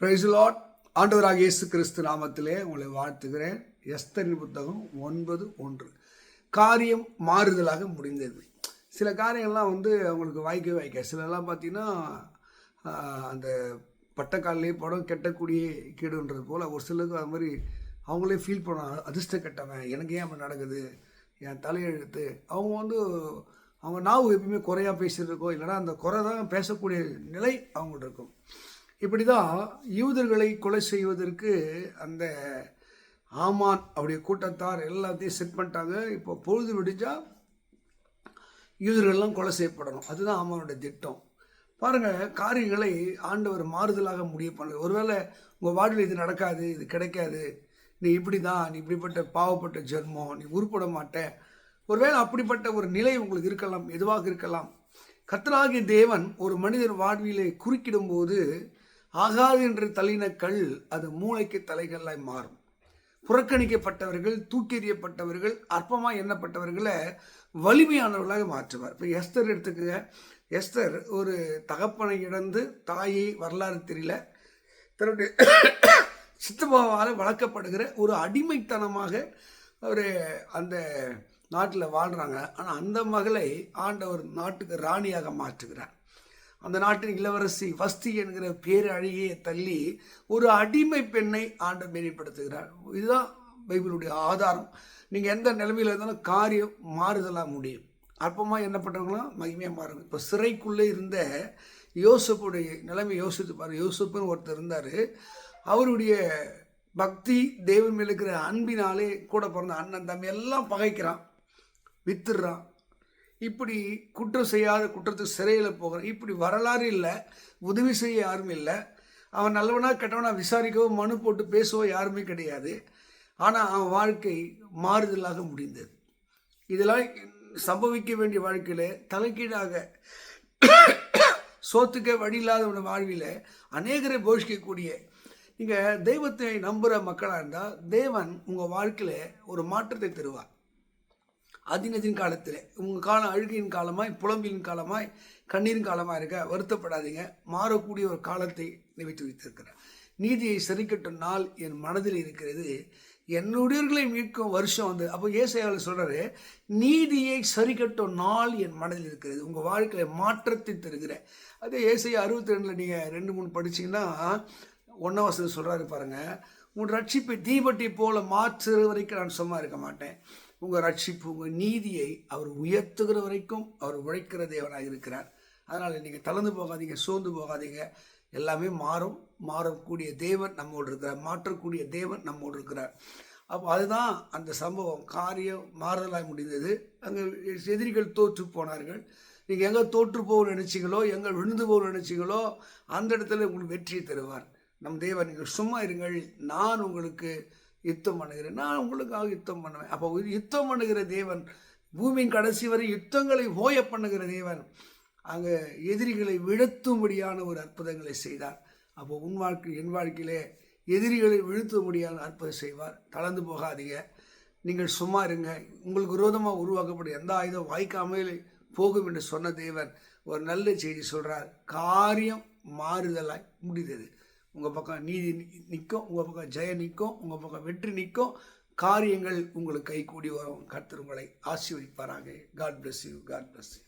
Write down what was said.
Price ஆண்டவராக இயேசு கிறிஸ்து நாமத்திலே உங்களை வாழ்த்துகிறேன். எஸ்தரின் புத்தகம் ஒன்பது ஒன்று. காரியம் மாறுதலாக முடிந்தது. சில காரியங்கள்லாம் வந்து அவங்களுக்கு வாய்க்கவே வாய்க்க சிலலாம் பார்த்தீங்கன்னா அந்த பட்டக்காலிலே படம் கெட்டக்கூடிய கீடுன்றது போல் ஒரு சிலருக்கு அது மாதிரி அவங்களே ஃபீல் பண்ண அதிர்ஷ்ட கெட்டவன் எனக்கு ஏன் அப்படி நடக்குது? என் தலையெழுத்து. அவங்க வந்து அவங்க நாவு எப்பயுமே குறையாக பேசியிருக்கோம் இல்லைன்னா அந்த குறை தான் பேசக்கூடிய நிலை அவங்கள்ட்ட இருக்கும். இப்படி தான் யூதர்களை கொலை செய்வதற்கு அந்த ஆமான் அப்படிய கூட்டத்தார் எல்லாத்தையும் செட் பண்ணிட்டாங்க. இப்போ பொழுது விடிஞ்சால் யூதர்கள்லாம் கொலை செய்யப்படணும். அதுதான் ஆமானுடைய திட்டம். பாருங்கள் காரியங்களை ஆண்டவர் மாறுதலாக முடிய பண்ண ஒருவேளை உங்கள் வாழ்வில் இது நடக்காது இது கிடைக்காது. நீ இப்படி தான் நீ இப்படிப்பட்ட பாவப்பட்ட ஜென்மம் நீ உருப்பட மாட்ட. ஒருவேளை அப்படிப்பட்ட ஒரு நிலை உங்களுக்கு இருக்கலாம் எதுவாக இருக்கலாம். கத்தராகிய தேவன் ஒரு மனிதர் வாழ்விலே குறுக்கிடும்போது ஆகாது என்று தள்ளின கல் அது மூளைக்கு தலைகளாய் மாறும். புறக்கணிக்கப்பட்டவர்கள் தூக்கி எறியப்பட்டவர்கள் அற்பமாக எண்ணப்பட்டவர்களை வலிமையானவர்களாக மாற்றுவார். இப்போ எஸ்தர் எடுத்துக்கங்க. எஸ்தர் ஒரு தகப்பனை இழந்து தாயை வரலாறு தெரியல. தன்னுடைய சித்தப்பாவால் வளர்க்கப்படுகிற ஒரு அடிமைத்தனமாக ஒரு அந்த நாட்டில் வாழ்கிறாங்க ஆனால் அந்த மகளை ஆண்டவர் நாட்டுக்கு ராணியாக மாற்றுகிறார். அந்த நாட்டின் இளவரசி வஸ்தி என்கிற பேரழகியை தள்ளி ஒரு அடிமை பெண்ணை ஆண்டவர் மேறிப்படுத்துகிறார் இதுதான் பைபிளுடைய ஆதாரம். நீங்கள் எந்த நிலைமையில் இருந்தாலும் காரியம் மாறுதலாக முடியும். அற்பமாக எண்ணப்பட்டவங்களாம் மகிமையாக மாறுங்க. இப்போ சிறைக்குள்ளே இருந்த யோசப்புடைய நிலைமை யோசித்து பாரு யோசப்புன்னு ஒருத்தர் இருந்தார். அவருடைய பக்தி தேவன் மேலே இருக்கிற அன்பினாலே கூட பிறந்த அண்ணன் தம்பி எல்லாம் பகைக்கிறான். வித்துடுறான். இப்படி குற்றம் செய்யாத குற்றத்துக்கு சிறையில் போகிறான் இப்படி வரலாறு இல்லை உதவி செய்ய யாரும் இல்லை. அவன் நல்லவனா கெட்டவனா விசாரிக்கவோ மனு போட்டு பேசவோ யாருமே கிடையாது. ஆனால் அவன் வாழ்க்கை மாறுதலாக முடிந்தது. இதெல்லாம் சம்பவிக்க வேண்டிய வாழ்க்கையில் தலைக்கீழாக சோத்துக்க வழி இல்லாதவன வாழ்வில் அநேகரை போஷிக்கக்கூடிய நீங்கள் தெய்வத்தை நம்புகிற மக்களாக இருந்தால் தேவன் உங்கள் வாழ்க்கையில் ஒரு மாற்றத்தை தருவார். அதினதின் காலத்தில். உங்கள் காலம் அழுகையின் காலமாய் புலம்பியின் காலமாய் கண்ணீரின் காலமாக இருக்க வருத்தப்படாதீங்க. மாறக்கூடிய ஒரு காலத்தை நினைத்து வைத்திருக்கிறேன் நீதியை சரிக்கட்டும் நாள் என் மனதில் இருக்கிறது. என்னுடையவர்களை மீட்கும் வருஷம் வந்து அப்போ ஏசையாவில் சொல்கிறாரு நீதியை சரிக்கட்டும் நாள் என் மனதில் இருக்கிறது. உங்கள் வாழ்க்கையில் மாற்றத்தை தருகிற அதே ஏசை அறுபத்தி ரெண்டில் நீங்கள் ரெண்டு மூணு படிச்சீங்கன்னா ஒன்றாம் வசதி சொல்கிறாரு பாருங்கள் உன் ரட்சிப்பை தீபட்டி போல மாற்றுற வரைக்கும் நான் சும்மா இருக்க மாட்டேன். உங்கள் ரட்சிப்பு உங்கள் நீதியை அவர் உயர்த்துகிற வரைக்கும் அவர் உழைக்கிற தேவனாக இருக்கிறார். அதனால் நீங்கள் தளர்ந்து போகாதீங்க சோர்ந்து போகாதீங்க. எல்லாமே மாறும் மாறக்கூடிய தேவன் நம்மோடு இருக்கிறார் மாற்றக்கூடிய தேவன் நம்மோடு இருக்கிறார். அப்போ அதுதான் அந்த சம்பவம். காரியம் மாறுதலாக முடிந்தது. அங்கே எதிரிகள் தோற்று போனார்கள். நீங்கள் எங்கே தோற்று போக நினச்சிங்களோ எங்கே விழுந்து போக நினச்சிங்களோ அந்த இடத்துல உங்களுக்கு வெற்றியை தருவார். நம் தேவன் நீங்கள் சும்மா இருங்கள். நான் உங்களுக்கு யுத்தம் பண்ணுகிறேன். நான் உங்களுக்காக யுத்தம் பண்ணுவேன். அப்போ யுத்தம் பண்ணுகிற தேவன் பூமியின் கடைசி வரை யுத்தங்களை ஓய பண்ணுகிற தேவன் அங்கே எதிரிகளை விழுத்தும்படியான ஒரு அற்புதங்களை செய்தார். அப்போ உன் வாழ்க்கை என் வாழ்க்கையிலே எதிரிகளை வீழ்த்தும்படியான அற்புதம் செய்வார். தளர்ந்து போகாதீங்க. நீங்கள் சும்மா இருங்க. உங்களுக்கு விரோதமாக உருவாக்கப்படும் எந்த ஆயுதம் வாய்க்காமல் போகும் என்று சொன்ன தேவன் ஒரு நல்ல செய்தி சொல்கிறார் காரியம் மாறுதலாய் முடிந்தது. உங்கள் பக்கம் நீதி நிற்கும் உங்கள் பக்கம் ஜெயம் நிற்கும் உங்கள் பக்கம் வெற்றி நிற்கும் காரியங்கள் உங்களுக்கு கைகூடி வரும். கர்த்தர் உங்களை ஆசீர்வதிப்பாராங்க God bless you God bless you